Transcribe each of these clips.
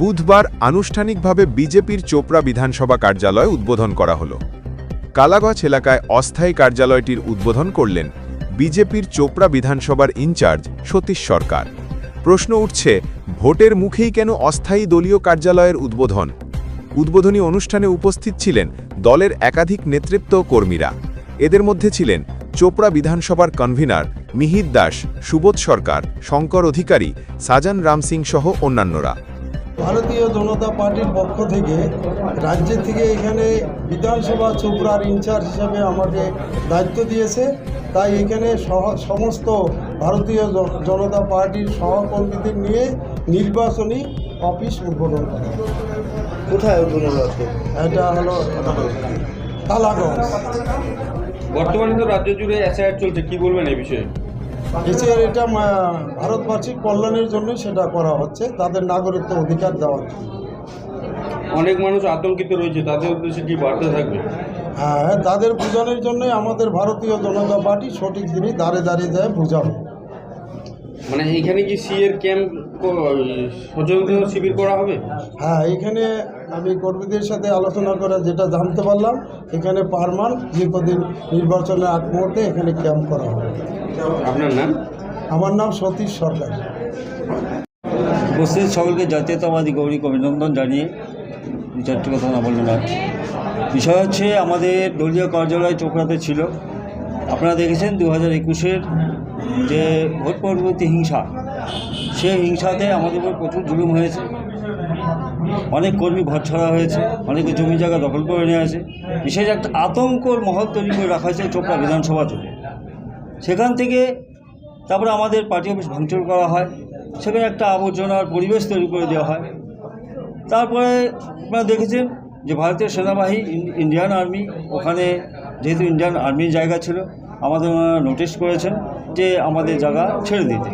বুধবার আনুষ্ঠানিকভাবে বিজেপির চোপড়া বিধানসভা কার্যালয় উদ্বোধন করা হল। কালাগঞ্জ এলাকায় অস্থায়ী কার্যালয়টির উদ্বোধন করলেন বিজেপির চোপড়া বিধানসভার ইনচার্জ সতীশ সরকার। প্রশ্ন উঠছে, ভোটের মুখেই কেন অস্থায়ী দলীয় কার্যালয়ের উদ্বোধন? উদ্বোধনী অনুষ্ঠানে উপস্থিত ছিলেন দলের একাধিক নেতৃত্ব কর্মীরা। এদের মধ্যে ছিলেন চোপড়া বিধানসভার কনভিনার মিহির দাস, সুবোধ সরকার, শঙ্কর অধিকারী, সাজান রাম সিং সহ অন্যান্যরা। ভারতীয় জনতা পার্টির পক্ষ থেকে রাজ্য থেকে এখানে বিধানসভা চোপড়ার ইনচার্জ হিসেবে আমাকে দায়িত্ব দিয়েছে। তাই এখানে সহ- সমস্ত ভারতীয় জন- জনতা পার্টির সহকর্মীদের নিয়ে নির্বাচনী অফিস উদ্বোধন করা কোথায় উদ্বোধন আছে এটা হলো কালাগঞ্জ। বর্তমানে তো রাজ্য জুড়ে এসআইআর চলছে কি বলবেন এই বিষয়ে? এছাড়া এটা ভারতবাসীর কল্যাণের জন্য সেটা করা হচ্ছে তাদের নাগরিকত্ব অধিকার দেওয়া অনেক মানুষ আতঙ্কিত রয়েছে তাদের উদ্দেশ্যে কি বার্তা থাকবে? হ্যাঁ তাদের বোঝানোর জন্যই আমাদের ভারতীয় জনতা পার্টি সঠিক জিনিস দাঁড়িয়ে দাঁড়িয়ে দেয় বোঝানো মানে এখানে কি সি এর ক্যাম্প সচেতনতা শিবির করা হবে? হ্যাঁ এখানে আমি কর্মীদের সাথে আলোচনা করে যেটা জানতে পারলাম এখানে পার মান্থ যে কদিন নির্বাচনের আগ মুহূর্তে এখানে ক্যাম্প করা হবে। আপনার নাম? আমার নাম সতীশ সরকার। উপস্থিত সকলকে জাতীয়তাবাদী গৌরীকে অভিনন্দন জানিয়ে দু চারটি কথা না বললেন আর বিষয় হচ্ছে আমাদের দলীয় কার্যালয় চোপড়াতে ছিল। আপনারা দেখেছেন দু হাজার একুশের যে ভোট পরবর্তী হিংসা সেই হিংসাতে আমাদের উপর প্রচুর জুলুম হয়েছে। অনেক কর্মী ঘর ছাড়া হয়েছে, অনেকে জমি জায়গা দখল করে নিয়ে আছে বিশেষ একটা আতঙ্কর মহল তৈরি করে রাখা হয়েছে চোপড়া বিধানসভা জুড়ে সেখান থেকে তারপরে আমাদের পার্টি অফিস ভাঙচুর করা হয়, সেখানে একটা আবর্জনার পরিবেশ তৈরি করে দেওয়া হয়। তারপরে আপনারা দেখেছেন যে ভারতীয় সেনাবাহিনী ইন্ডিয়ান আর্মি, ওখানে যেহেতু ইন্ডিয়ান আর্মির জায়গা ছিল আমাদের নোটিশ করেছেন যে আমাদের জায়গা ছেড়ে দিতে।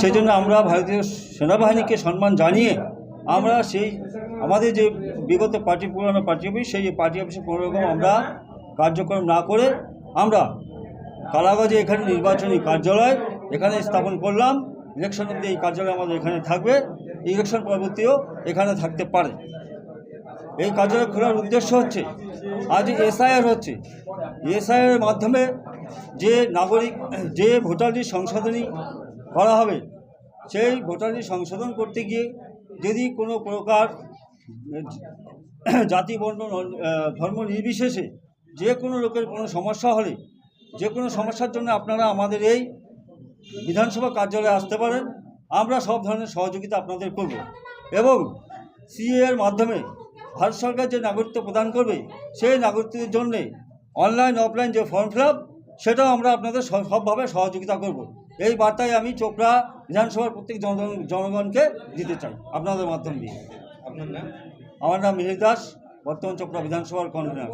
সেই জন্য আমরা ভারতীয় সেনাবাহিনীকে সম্মান জানিয়ে আমরা সেই আমাদের যে বিগত পার্টি, পুরানো পার্টি অফিস, সেই পার্টি অফিসে কোনো রকম আমরা কার্যক্রম না করে আমরা কালাগঞ্জে এখানে নির্বাচনী কার্যালয় এখানে স্থাপন করলাম। ইলেকশন অব্দি এই কার্যালয় আমাদের এখানে থাকবে। ইলেকশন পরবর্তীও এখানে থাকতে পারে। এই কার্যালয় খোলার উদ্দেশ্য হচ্ছে, আজ এসআইআর হচ্ছে। এসআইআর মাধ্যমে যে নাগরিক, যে ভোটারদের সংশোধনী করা হবে, সেই ভোটারদের সংশোধন করতে গিয়ে যদি কোনো প্রকার জাতি বর্ণ, ধর্ম নির্বিশেষে যে কোনো লোকের কোনো সমস্যা হলে, যে কোনো সমস্যার জন্য আপনারা আমাদের এই বিধানসভা কার্যালয়ে আসতে পারেন। আমরা সব ধরনের সহযোগিতা আপনাদের করব। এবং সিএ এর মাধ্যমে ভারত সরকার যে নাগরিকত্ব প্রদান করবে, সেই নাগরিকত্বের জন্যে অনলাইন অফলাইন যে ফর্ম ফিল সেটাও আমরা আপনাদের সব- সবভাবে সহযোগিতা করব। এই বার্তায় আমি চোপড়া বিধানসভার প্রত্যেক জন- জনগণকে দিতে চাই আপনাদের মাধ্যম দিয়ে। আমার নাম মিহির দাস বর্তমান চোপড়া বিধানসভার কনভেনার।